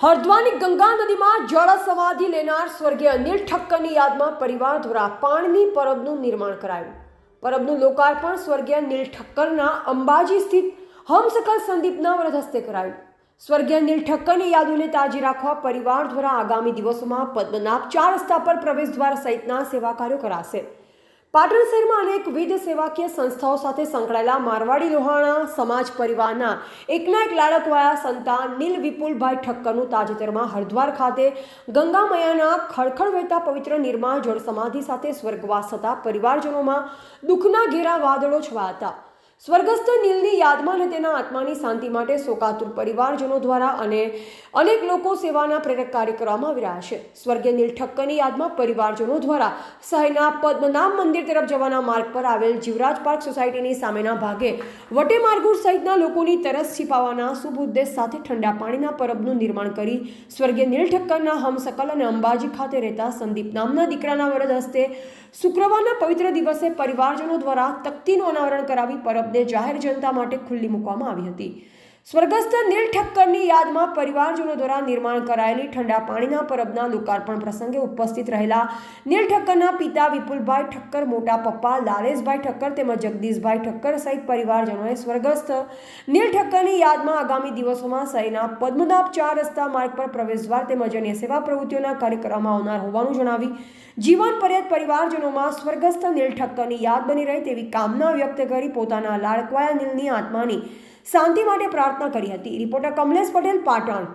હરદ્વાની ગંગા નદીમાં જળ સમાધિ લેનાર સ્વર્ગીય અનિલ ઠક્કરની યાદમાં પરિવાર દ્વારા પાણની પરબનું નિર્માણ કરાયું. પરબનું લોકાર્પણ સ્વર્ગીય નીલ ઠક્કરના અંબાજી સ્થિત હમસકલ સંદીપના વ્રત હસ્તે કરાયું. સ્વર્ગીય નીલ ઠક્કરની યાદોને તાજી રાખવા પરિવાર દ્વારા આગામી દિવસોમાં પદ્મનાભ ચાર રસ્તા પર પ્રવેશ દ્વાર સહિતના સેવા કાર્યો કરાશે. પાટણ શહેરમાં અનેકવિધ સેવાકીય સંસ્થાઓ સાથે સંકળાયેલા મારવાડી લોહાણા સમાજ પરિવારના એકના એક લાડકવાળા સંતાન નીલ વિપુલભાઈ ઠક્કરનું તાજેતરમાં હરદ્વાર ખાતે ગંગા મૈયાના ખળખળ વહેતા પવિત્ર નિર્માણ જળ સમાધિ સાથે સ્વર્ગવાસ થતા પરિવારજનોમાં દુઃખના ઘેરા વાદળો છવાયા હતા. સ્વર્ગસ્થ નીલની યાદમાં અને તેના આત્માની શાંતિ માટે શોકાતુર પરિવારજનો દ્વારા અને અનેક લોકો સેવાના પ્રેરક કાર્ય કરવામાં આવી રહ્યા છે. સ્વર્ગીય નીલ ઠક્કરની યાદમાં પરિવારજનો દ્વારા શહેરના પદ્મનાભ મંદિર તરફ જવાના માર્ગ પર આવેલ જીવરાજ પાર્ક સોસાયટીની સામેના ભાગે વટે માર્ગુર સહિતના લોકોની તરસ છીપાવવાના શુભ ઉદ્દેશ સાથે ઠંડા પાણીના પરબનું નિર્માણ કરી સ્વર્ગીય નીલ ઠક્કરના હમસકલ અને અંબાજી ખાતે રહેતા સંદીપ નામના દીકરાના વરદ હસ્તે શુક્રવારના પવિત્ર દિવસે પરિવારજનો દ્વારા તકતીનું અનાવરણ કરાવી પરબને જાહેર જનતા માટે ખુલ્લી મૂકવામાં આવી હતી. સ્વર્ગસ્થ નીલ ઠક્કરની યાદમાં પરિવારજનો દ્વારા નિર્માણ કરાયેલી ઠંડા પાણીના પરબના લોકાર્પણ પ્રસંગે ઉપસ્થિત રહેલા નીલ ઠક્કરના પિતા વિપુલભાઈ ઠક્કર, મોટા પપ્પા લાલેશભાઈ ઠક્કર તેમજ જગદીશભાઈ ઠક્કર સહિત પરિવારજનોએ સ્વર્ગસ્થ નીલ ઠક્કરની યાદમાં આગામી દિવસોમાં શહેરના પદ્મનાભ ચાર રસ્તા માર્ગ પર પ્રવેશદ્વાર તેમજ અન્ય સેવા પ્રવૃત્તિઓના કાર્યક્રમમાં આવનાર હોવાનું જણાવી જીવન પર્યત પરિવારજનોમાં સ્વર્ગસ્થ નીલ ઠક્કરની યાદ બની રહે તેવી કામના વ્યક્ત કરી પોતાના લાડકવાયા નીલની આત્માની શાંતિ માટે પ્રાર્થના કરી હતી. રિપોર્ટર કમલેશ પટેલ પાટણ.